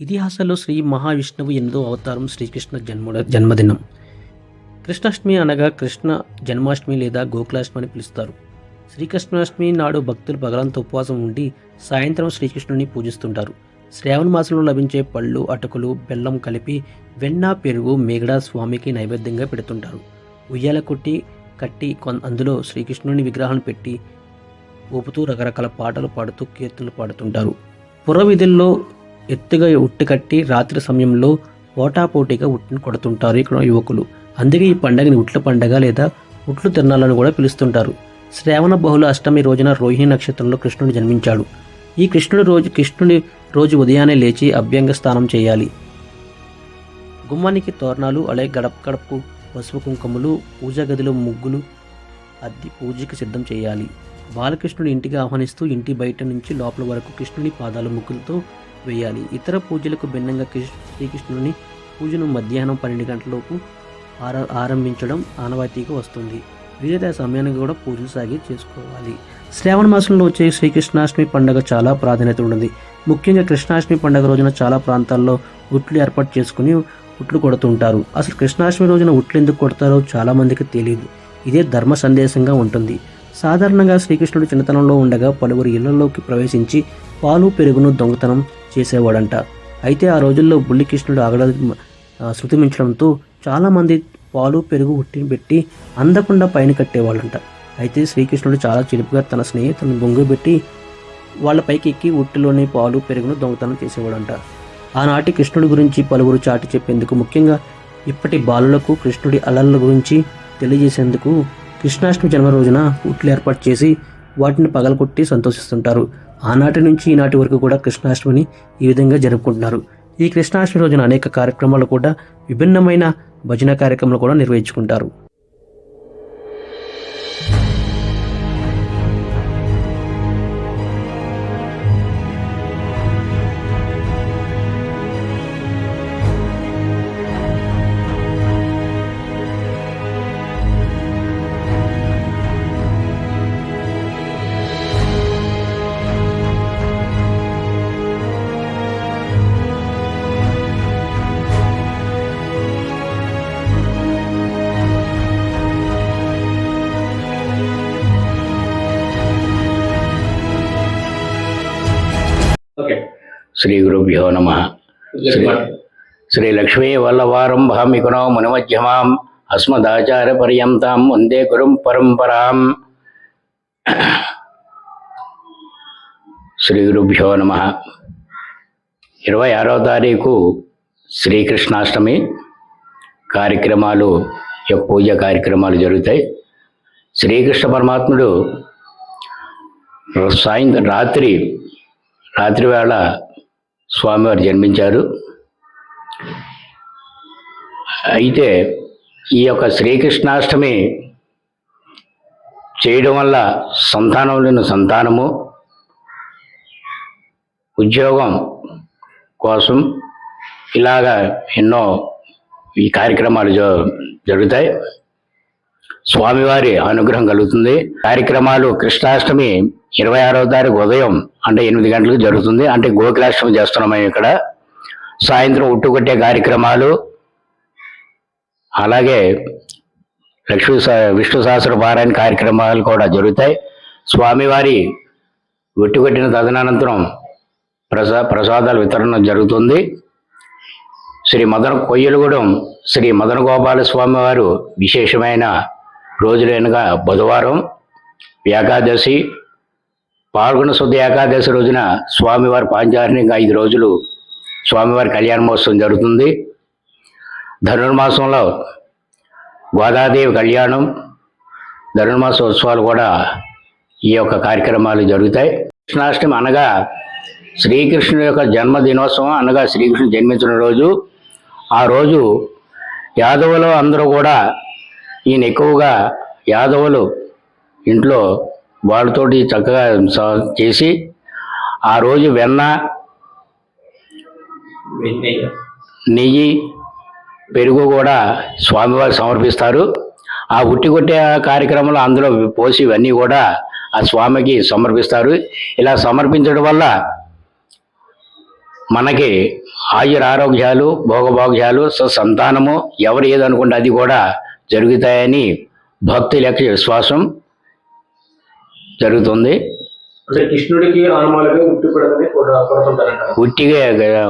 ఇతిహాసంలో శ్రీ మహావిష్ణువు ఎనిమిదో అవతారం శ్రీకృష్ణ జన్మ జన్మదినం. కృష్ణాష్టమి అనగా కృష్ణ జన్మాష్టమి లేదా గోకులాష్టమి అని పిలుస్తారు. శ్రీకృష్ణాష్టమి నాడు భక్తులు పగలంతా ఉపవాసం ఉండి సాయంత్రం శ్రీకృష్ణుని పూజిస్తుంటారు. శ్రావణ మాసంలో లభించే పళ్ళు అటుకులు బెల్లం కలిపి వెన్న పెరుగు మేగడ స్వామికి నైవేద్యంగా పెడుతుంటారు. ఉయ్యాల కొట్టి కట్టి అందులో శ్రీకృష్ణుని విగ్రహాన్ని పెట్టి ఊపుతూ రకరకాల పాటలు పాడుతూ కీర్తనలు పాడుతుంటారు. పురవిధుల్లో ఎత్తుగా ఉట్టుకట్టి రాత్రి సమయంలో పోటాపోటీగా ఉట్టిని కొడుతుంటారు ఇక్కడ యువకులు. అందుకే ఈ పండగని ఉట్ల పండగ లేదా ఉట్లు తిరణాలను కూడా పిలుస్తుంటారు. శ్రావణ బహుళ అష్టమి రోజున రోహిణి నక్షత్రంలో కృష్ణుడు జన్మించాడు. ఈ కృష్ణుడి రోజు కృష్ణుడి రోజు ఉదయాన్నే లేచి అభ్యంగ స్నానం చేయాలి. గుమ్మానికి తోరణాలు అలాగే గడప గడపకు పసుపు కుంకుమలు పూజా గదిలో ముగ్గులు అద్ది పూజకి సిద్ధం చేయాలి. బాలకృష్ణుడి ఇంటికి ఆహ్వానిస్తూ ఇంటి బయట నుంచి లోపల వరకు కృష్ణుని పాదాల ముగ్గులతో వేయాలి. ఇతర పూజలకు భిన్నంగా శ్రీకృష్ణుని పూజను మధ్యాహ్నం పన్నెండు గంటలలోపు ఆర ఆరంభించడం ఆనవాయితీగా వస్తుంది. వీలైతే ఆ సమయానికి కూడా పూజలు సాగి చేసుకోవాలి. శ్రావణ మాసంలో వచ్చే శ్రీకృష్ణాష్టమి పండుగ చాలా ప్రాధాన్యత ఉంటుంది. ముఖ్యంగా కృష్ణాష్టమి పండుగ రోజున చాలా ప్రాంతాల్లో ఉట్లు ఏర్పాటు చేసుకుని ఉట్లు కొడుతుంటారు. అసలు కృష్ణాష్టమి రోజున ఉట్లు ఎందుకు కొడతారో చాలామందికి తెలియదు ఇదే ధర్మ సందేశంగా ఉంటుంది. సాధారణంగా శ్రీకృష్ణుడు చిన్నతనంలో ఉండగా పలువురు ఇళ్ళలోకి ప్రవేశించి పాలు పెరుగును దొంగతనం చేసేవాడంట. అయితే ఆ రోజుల్లో బుల్లి కృష్ణుడు శృతిమించడంతో చాలామంది పాలు పెరుగు ఉట్టిని పెట్టి అందకుండా పైన కట్టేవాళ్ళంట. అయితే శ్రీకృష్ణుడు చాలా చిలిపిగా తన స్నేహితులను బొంగుబెట్టి వాళ్ళ పైకి ఎక్కి ఉట్టిలోని పాలు పెరుగును దొంగతనం చేసేవాడంట. ఆనాటి కృష్ణుడి గురించి పలువురు చాటి చెప్పేందుకు ముఖ్యంగా ఇప్పటి బాలులకు కృష్ణుడి అలల గురించి తెలియజేసేందుకు కృష్ణాష్టమి జన్మ రోజున ఉట్లు ఏర్పాటు చేసి వాటిని పగలగొట్టి సంతోషిస్తుంటారు. ఆనాటి నుంచి ఈనాటి వరకు కూడా కృష్ణాష్టమిని ఈ విధంగా జరుపుకుంటున్నారు. ఈ కృష్ణాష్టమి రోజున అనేక కార్యక్రమాలు కూడా విభిన్నమైన భజన కార్యక్రమాలు కూడా నిర్వహించుకుంటారు. శ్రీ గురుభ్యో నమ. శ్రీ లక్ష్మీ వల్లవారంభామికునో మునిమధ్యమాం అస్మదాచార పర్యంతం వందే గురుం పరంపరాం. శ్రీ గురుభ్యో నమ. ఇరవై ఆరో తారీఖు శ్రీకృష్ణాష్టమి. కార్యక్రమాలు యొక్క పూజ కార్యక్రమాలు జరుగుతాయి. శ్రీకృష్ణ పరమాత్ముడు సాయంత్రం రాత్రి రాత్రి వేళ స్వామివారు జన్మించారు. అయితే ఈ యొక్క శ్రీకృష్ణాష్టమి చేయడం వల్ల సంతానం లేని సంతానము ఉద్యోగం కోసం ఇలాగా ఎన్నో ఈ కార్యక్రమాలు జ- జరుగుతాయి. స్వామివారి అనుగ్రహం కలుగుతుంది. కార్యక్రమాలు కృష్ణాష్టమి ఇరవై ఆరవ తారీఖు ఉదయం అంటే ఎనిమిది గంటలకు జరుగుతుంది. అంటే గోకులాష్టమి చేస్తున్నాం మేము ఇక్కడ. సాయంత్రం ఉట్టుకొట్టే కార్యక్రమాలు. అలాగే లక్ష్మీ విష్ణు సహస్ర పారాయణ కార్యక్రమాలు కూడా జరుగుతాయి. స్వామివారి ఉట్టుకొట్టిన తదనంతరం ప్రసా ప్రసాదాలు వితరణ జరుగుతుంది. శ్రీ మదన కొయ్యలగూడెం శ్రీ మదన గోపాల స్వామివారు విశేషమైన రోజులైనగా బుధవారం ఏకాదశి పాల్గొన శుద్ధ ఏకాదశి రోజున స్వామివారి పాంచారణ్యంగా ఐదు రోజులు స్వామివారి కళ్యాణ మహోత్సవం జరుగుతుంది. ధనుర్మాసంలో గోదాదేవి కళ్యాణం ధనుర్మాస ఉత్సవాలు కూడా ఈ యొక్క కార్యక్రమాలు జరుగుతాయి. కృష్ణాష్టమి అనగా శ్రీకృష్ణుడి యొక్క జన్మదినోత్సవం అనగా శ్రీకృష్ణుడు జన్మించిన రోజు. ఆ రోజు యాదవులు అందరూ కూడా ఈయన ఎక్కువగా యాదవులు ఇంట్లో వాళ్ళతోటి చక్కగా చేసి ఆ రోజు వెన్న నెయ్యి పెరుగు కూడా స్వామివారు సమర్పిస్తారు. ఆ ఉట్టి కొట్టే కార్యక్రమంలో అందులో పోసి ఇవన్నీ కూడా ఆ స్వామికి సమర్పిస్తారు. ఇలా సమర్పించడం వల్ల మనకి ఆయుర ఆరోగ్యాలు భోగభోగ్యాలు సంతానము ఎవరు ఏదనుకుంటే అది కూడా జరుగుతాయని భక్తుల యొక్క విశ్వాసం జరుగుతుంది. కృష్ణుడికి ఉట్టిగా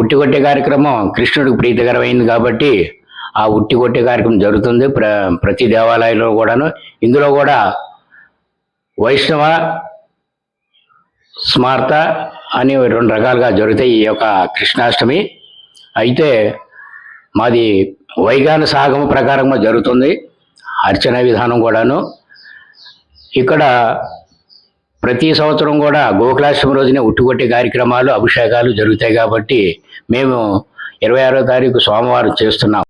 ఉట్టి కొట్టే కార్యక్రమం కృష్ణుడికి ప్రీతికరమైంది కాబట్టి ఆ ఉట్టి కొట్టే కార్యక్రమం జరుగుతుంది ప్ర ప్రతి దేవాలయంలో కూడాను. ఇందులో కూడా వైష్ణవ స్మార్త అని రెండు రకాలుగా జరుగుతాయి ఈ యొక్క కృష్ణాష్టమి. అయితే మాది వైగాన సాగమ ప్రకారంగా జరుగుతుంది. అర్చన విధానం కూడాను. ఇక్కడ ప్రతి సంవత్సరం కూడా గోకులాష్టమి రోజునే ఉట్టుకొట్టే కార్యక్రమాలు అభిషేకాలు జరుగుతాయి కాబట్టి మేము ఇరవై ఆరో తారీఖు సోమవారం చేస్తున్నాం.